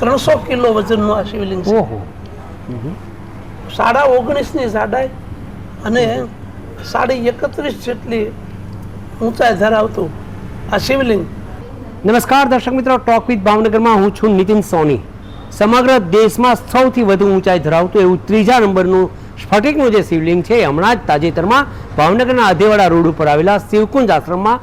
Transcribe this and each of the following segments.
ત્રણસો કિલો વજનનું આ શિવલિંગ છે. સાડા ઓગણીસની જાડાઈ અને સાડી એકત્રીસ જેટલી ઊંચાઈ ધરાવતું આ શિવલિંગ. નમસ્કાર દર્શક મિત્રો. ટોક વિથ ભાવનગરમાં હું છું નીતિન સોની. સમગ્ર દેશમાં સૌથી વધુ ઊંચાઈ ધરાવતું એવું ત્રીજા નંબરનું સ્ફટિકનું જે શિવલિંગ છે હમણાં જ તાજેતરમાં ભાવનગરના અધેવાડા રોડ ઉપર આવેલા શિવકુંજ આશ્રમમાં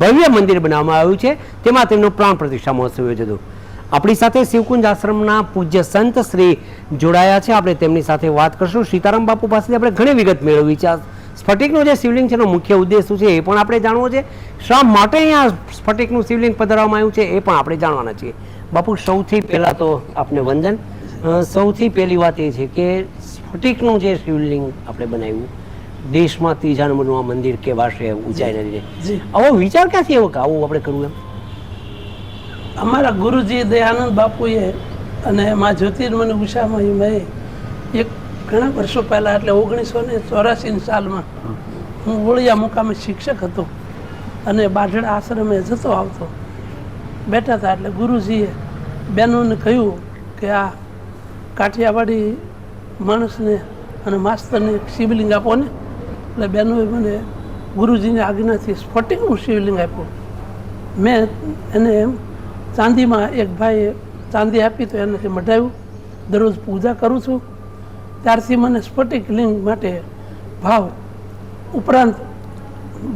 ભવ્ય મંદિર બનાવવામાં આવ્યું છે. તેમાં તેમનો પ્રાણ પ્રતિષ્ઠા મહોત્સવ યોજાયો હતો. આપણી સાથે શિવકુંજ આશ્રમના પૂજ્ય સંત શ્રી જોડાયા છે. આપણે તેમની સાથે વાત કરશું. સીતારામ બાપુ પાસેથી આપણે ઘણી વિગત મેળવી છે. સ્ફટિકનું જે શિવલિંગ છે એનો મુખ્ય ઉદ્દેશ શું છે એ પણ આપણે જાણવો છે. શા માટે અહીંયા સ્ફટિકનું શિવલિંગ પધરાવવામાં આવ્યું છે એ પણ આપણે જાણવાના છીએ. બાપુ સૌથી પહેલાં તો આપને વંદન. સૌથી પહેલી વાત એ છે કે સ્ફટિકનું જે શિવલિંગ આપણે બનાવ્યું દેશમાં ત્રીજા નંબરનું આ મંદિર કહેવાશે ઊંચાઈને લીધે આવો વિચાર ક્યાંથી એવો આવું આપણે કરવું એમ? અમારા ગુરુજી દયાનંદ બાપુએ અને મા જ્યોતિર્મન ઉષામાં મેં એક ઘણા વર્ષો પહેલાં, એટલે ઓગણીસો ને ચોરાસીની સાલમાં હું ઓળિયા મુકામે શિક્ષક હતો અને બાઢડા આશ્રમે જતો આવતો. બેઠા હતા એટલે ગુરુજીએ બહેનોને કહ્યું કે આ કાઠિયાવાડી માણસને અને માસ્તરને શિવલિંગ આપો ને. એટલે બહેનોએ મને ગુરુજીની આજ્ઞાથી સ્ફટિકનું શિવલિંગ આપ્યું. મેં એને ચાંદીમાં એક ભાઈએ ચાંદી આપી તો એનાથી મઢાવ્યું દરરોજ પૂજા કરું છું. ત્યારથી મને સ્ફટિક લિંગ માટે ભાવ ઉપરાંત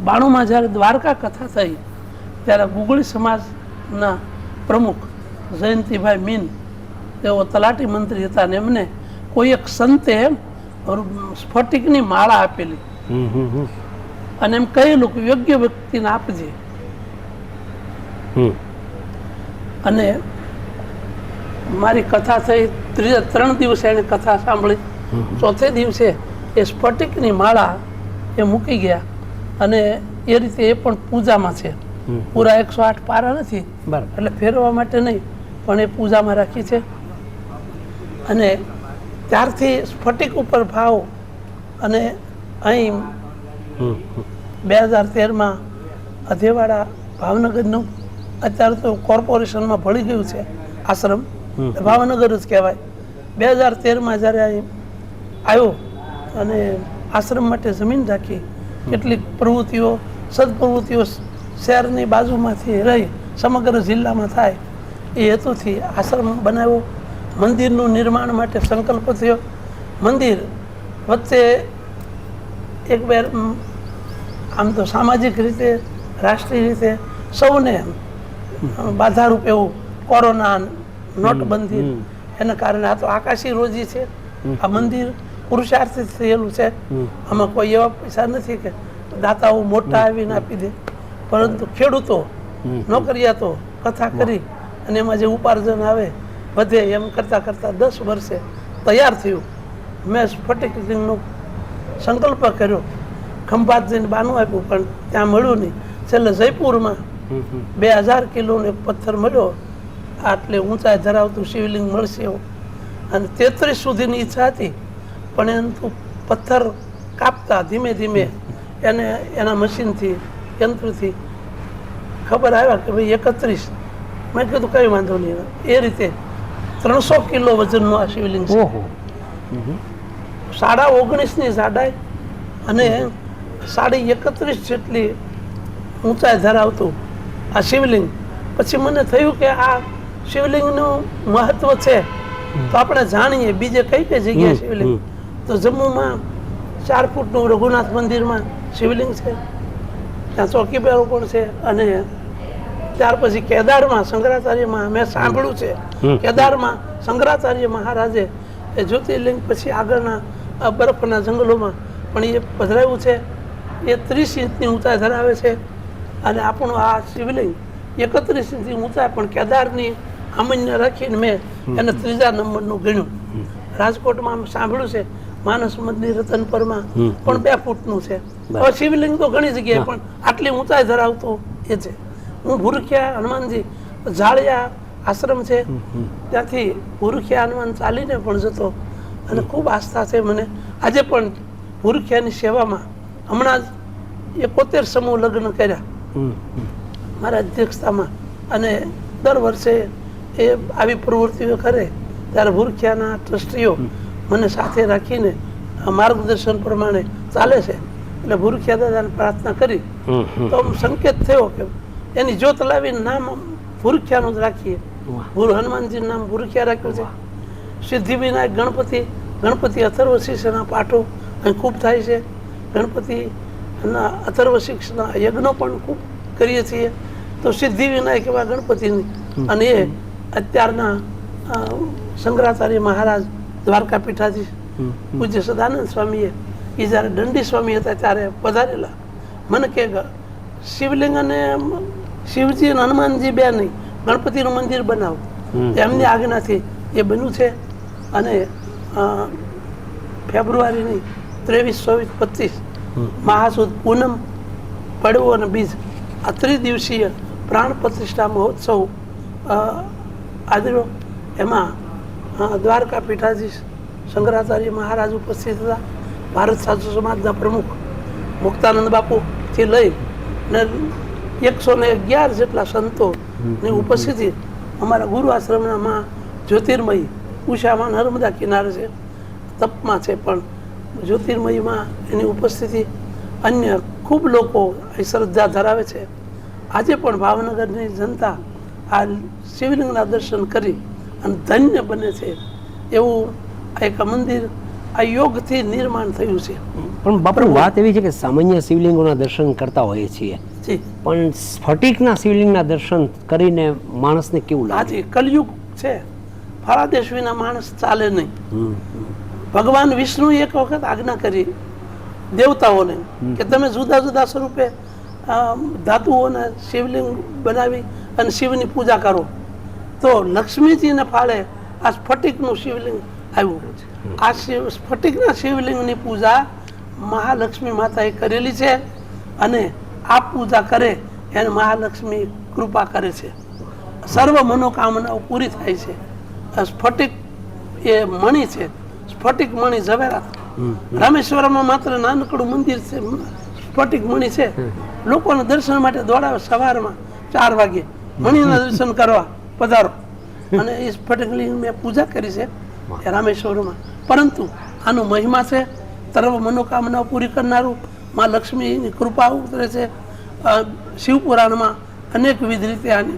બાણુંમાં જ્યારે દ્વારકા કથા થઈ ત્યારે ગુગળી સમાજના પ્રમુખ જયંતિભાઈ મીન તેઓ તલાટી મંત્રી હતા ને એમને કોઈ એક સંતે સ્ફટિકની માળા આપેલી. અને એમ કહેલું કે યોગ્ય વ્યક્તિને આપજે. અને મારી કથા થઈ ત્રીજા ત્રણ દિવસે એણે કથા સાંભળી. ચોથે દિવસે એ સ્ફટિકની માળા એ મૂકી ગયા અને એ રીતે એ પણ પૂજામાં છે. પૂરા એકસો આઠ પારા નથી બરાબર. એટલે ફેરવા માટે નહીં પણ એ પૂજામાં રાખી છે. અને ત્યારથી સ્ફટિક ઉપર ભાવ અને અહીં બે હજાર તેરમાં અધેવાડા ભાવનગરનું અત્યારે તો કોર્પોરેશનમાં ભળી ગયું છે આશ્રમ. ભાવનગર જ કહેવાય. બે હજાર તેરમાં જ્યારે અહીં આવ્યો અને આશ્રમ માટે જમીન રાખી કેટલીક પ્રવૃત્તિઓ સદપ્રવૃત્તિઓ શહેરની બાજુમાંથી રહી સમગ્ર જિલ્લામાં થાય એ હેતુથી આશ્રમ બનાવ્યો. મંદિરનું નિર્માણ માટે સંકલ્પ થયો. મંદિર વચ્ચે એક બે આમ તો સામાજિક રીતે રાષ્ટ્રીય રીતે સૌને બાધારૂપ એવું કોરોના નોટબંધી. એના કારણે આ તો આકાશી રોજી છે. આ મંદિર પુરુષાર્થથી થયેલું છે. આમાં કોઈ એવા પૈસા નથી કે દાતાઓ મોટા આવીને આપી દે. પરંતુ ખેડૂતો નોકરિયા નોકરિયાતો કથા કરી અને એમાં જે ઉપાર્જન આવે વધે એમ કરતાં કરતાં દસ વર્ષે તૈયાર થયું. મેં સ્ફટિક લિંગનો સંકલ્પ કર્યો. ખંભાત જઈને બાનું આપ્યું પણ ત્યાં મળ્યું નહીં. છેલ્લે જયપુરમાં બે હજાર કિલોનો એક પથ્થર મળ્યો. આટલે ઊંચાઈ ધરાવતું શિવલિંગ મળશે. અને તેત્રીસ સુધીની ઈચ્છા હતી. પણ એનું પથ્થર કાપતા ધીમે ધીમે એને એના મશીનથી યંત્રથી ખબર આવ્યા કે ભાઈ એકત્રીસ. મેં કીધું કંઈ વાંધો નહીં. એ રીતે ત્રણસો કિલો વજનનું આ શિવલિંગ છે. સાડા ઓગણીસની જાડાઈ અને સાડી એકત્રીસ જેટલી ઊંચાઈ ધરાવતું આ શિવલિંગ. પછી મને થયું કે આ શિવલિંગનું મહત્વ છે. તો આપણે જાણીએ બીજે કઈ કઈ જગ્યાએ શિવલિંગ? તો જમ્મુમાં ચાર ફૂટનું રઘુનાથ મંદિરમાં શિવલિંગ છે. ત્યાં ચોકીબેરો પણ છે અને ત્યાર પછી કેદારમાં શંકરાચાર્યમાં મેં સાંભળ્યું છે. કેદારમાં શંકરાચાર્ય મહારાજે એ જ્યોતિર્લિંગ પછી આગળના બરફના જંગલોમાં પણ એ પધરાવ્યું છે. એ ત્રીસ ઇંચની ઊંચાઈ ધરાવે છે. અને આપણું આ શિવલિંગ એકત્રીસ ઇંચથી ઊંચાઈ પણ કેદારની અમન્ય રાખીને મેં એને ત્રીજા નંબરનું ગણ્યું. રાજકોટમાં સાંભળ્યું છે માનસ મંદિર રતનપરમાં. પણ બે ફૂટનું છે. હવે શિવલિંગ તો ઘણી જગ્યાએ પણ આટલી ઊંચાઈ ધરાવતો એ છે. હું ભૂરખ્યા હનુમાનજી ઝાળિયા આશ્રમ છે ત્યાંથી ભૂરખ્યા હનુમાન ચાલીને પણ જતો અને ખૂબ આસ્થા છે મને. આજે પણ ભૂરખ્યાની સેવામાં હમણાં જ એકોતેર સમૂહ લગ્ન કર્યા. મારા અધ્યક્ષતામાં. અને દર વર્ષે એ આવી પ્રવૃત્તિઓ કરે ત્યારે ભૂરખિયાના ટ્રસ્ટીઓ મને સાથે રાખીને માર્ગદર્શન પ્રમાણે ચાલે છે. એટલે ભૂરખિયા દાદાને પ્રાર્થના કરી. તો સંકેત થયો કે એની જોત લાવીને નામ ભૂરખિયાનું જ રાખીએ. ભૂર હનુમાનજીનું નામ ભૂરખિયા રાખ્યું છે. સિદ્ધિ વિનાયક ગણપતિ ગણપતિ અથર્વ શીર્ષના પાઠો અહીં ખૂબ થાય છે. ગણપતિના અથર્વ શિક્ષના યજ્ઞો પણ ખૂબ કરીએ છીએ. તો સિદ્ધિ વિનાયક એવા ગણપતિની અને એ અત્યારના શંકરાચાર્ય મહારાજ દ્વારકા પીઠાજી પૂજ્ય સદાનંદ સ્વામીએ એ જ્યારે દંડી સ્વામી હતા ત્યારે પધારેલા. મને કે શિવલિંગ અને શિવજી અને હનુમાનજી બે નહીં ગણપતિનું મંદિર બનાવો. એમની આજ્ઞાથી એ બન્યું છે. અને ફેબ્રુઆરીની ત્રેવીસ ચોવીસ પચીસ. મહાસુદ પૂનમ પડવો અને બીજ. આ ત્રિદિવસીય પ્રાણ પ્રતિષ્ઠા મહોત્સવ આદરો એમાં દ્વારકા પીઠાધીશ શંકરાચાર્ય મહારાજ ઉપસ્થિત હતા. ભારત સાધુ સમાજના પ્રમુખ મુક્તાનંદ બાપુથી લઈ ને એકસો ને અગિયાર જેટલા સંતોની ઉપસ્થિતિ અમારા ગુરુ આશ્રમના માં જ્યોતિર્મયી ઉષામાં નર્મદા કિનારે છે. તપમાં છે પણ જ્યોતિર્મયીમાં એની ઉપસ્થિતિ અન્ય ખૂબ લોકો શ્રદ્ધા ધરાવે છે. આજે પણ ભાવનગરની જનતા આ શિવલિંગના દર્શન કરી અને ધન્ય બને છે એવું આ એક મંદિર આ યોગથી નિર્માણ થયું છે. પણ બાપુ વાત એવી છે કે સામાન્ય શિવલિંગોના દર્શન કરતા હોઈએ છીએ. પણ સ્ફટિકના શિવલિંગના દર્શન કરીને માણસને કેવું લાગે? કલયુગ છે. ફળાદેશ વિના માણસ ચાલે નહીં. ભગવાન વિષ્ણુએ એક વખત આજ્ઞા કરી દેવતાઓને કે તમે જુદા જુદા સ્વરૂપે ધાતુઓને શિવલિંગ બનાવી અને શિવની પૂજા કરો. તો લક્ષ્મીજીને ફાળે આ સ્ફટિકનું શિવલિંગ આવ્યું. આ શિવ સ્ફટિકના શિવલિંગની પૂજા મહાલક્ષ્મી માતાએ કરેલી છે અને આ પૂજા કરે એને મહાલક્ષ્મી કૃપા કરે છે. સર્વ મનોકામનાઓ પૂરી થાય છે. આ સ્ફટિક એ મણિ છે. સ્ફટિક મણિ ઝવેરા. રામેશ્વરમાં માત્ર નાનકડું મંદિર છે. સ્ફટિક મણિ છે. લોકોને દર્શન માટે દોડાવે સવારમાં ચાર વાગે. મણિના દર્શન કરવા પધારો. અને એ સ્ફટિક મેં પૂજા કરી છે રામેશ્વરમાં. પરંતુ આનો મહિમા છે સર્વ મનોકામનાઓ પૂરી કરનારું માં લક્ષ્મીની કૃપા ઉતરે છે. શિવપુરાણમાં અનેકવિધ રીતે આની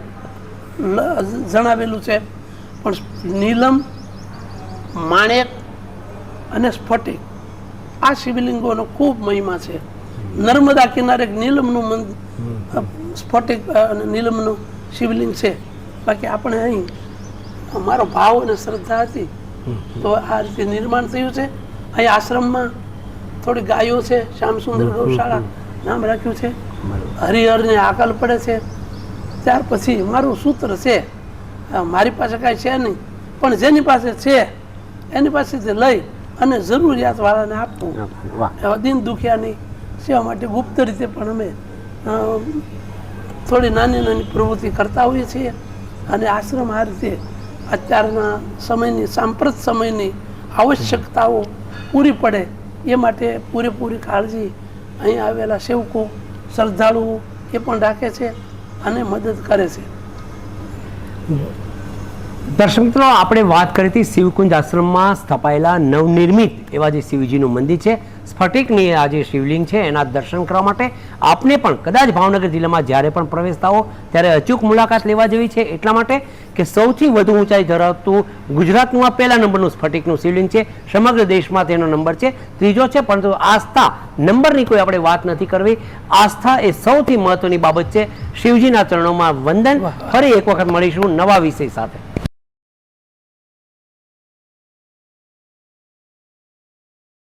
જણાવેલું છે. પણ નીલમ માણેક અને સ્ફટિક. આ શિવલિંગોનો ખૂબ મહિમા છે. નર્મદા કિનારે એક નીલમનું મંદિર સ્ફટિક અને નીલમનું શિવલિંગ છે. બાકી આપણે અહીં મારો ભાવ અને શ્રદ્ધા હતી. તો આ રીતે નિર્માણ થયું છે. અહીં આશ્રમમાં થોડી ગાયો છે. શ્યામસુંદર ગૌશાળા નામ રાખ્યું છે. હરિહરને આકલ પડે છે. ત્યાર પછી મારું સૂત્ર છે. મારી પાસે કાંઈ છે નહીં. પણ જેની પાસે છે એની પાસેથી લઈ અને જરૂરિયાત વાળાને આપવું દિન દુખિયાની સેવા માટે ગુપ્ત રીતે પણ અમે થોડી નાની નાની પ્રવૃત્તિ કરતા હોઈએ છીએ. અને આશ્રમ આ રીતે અત્યારના સમયની સાંપ્રત સમયની આવશ્યકતાઓ પૂરી પડે એ માટે પૂરેપૂરી કાળજી અહીં આવેલા સેવકો શ્રદ્ધાળુઓ એ પણ રાખે છે અને મદદ કરે છે. દર્શક મિત્રો આપણે વાત કરી હતી શિવકુંજ આશ્રમમાં સ્થપાયેલા નવનિર્મિત એવા જે શિવજીનું મંદિર છે સ્ફટિકની આ જે શિવલિંગ છે એના દર્શન કરવા માટે આપને પણ કદાચ ભાવનગર જિલ્લામાં જ્યારે પણ પ્રવેશતા હો ત્યારે અચૂક મુલાકાત લેવા જેવી છે. એટલા માટે કે સૌથી વધુ ઊંચાઈ ધરાવતું ગુજરાતનું આ પહેલા નંબરનું સ્ફટિકનું શિવલિંગ છે. સમગ્ર દેશમાં તેનો નંબર છે. ત્રીજો છે પરંતુ આસ્થા નંબરની કોઈ આપણે વાત નથી કરવી. આસ્થા એ સૌથી મહત્વની બાબત છે. શિવજીના ચરણોમાં વંદન ફરી એક વખત મળીશું નવા વિષય સાથે.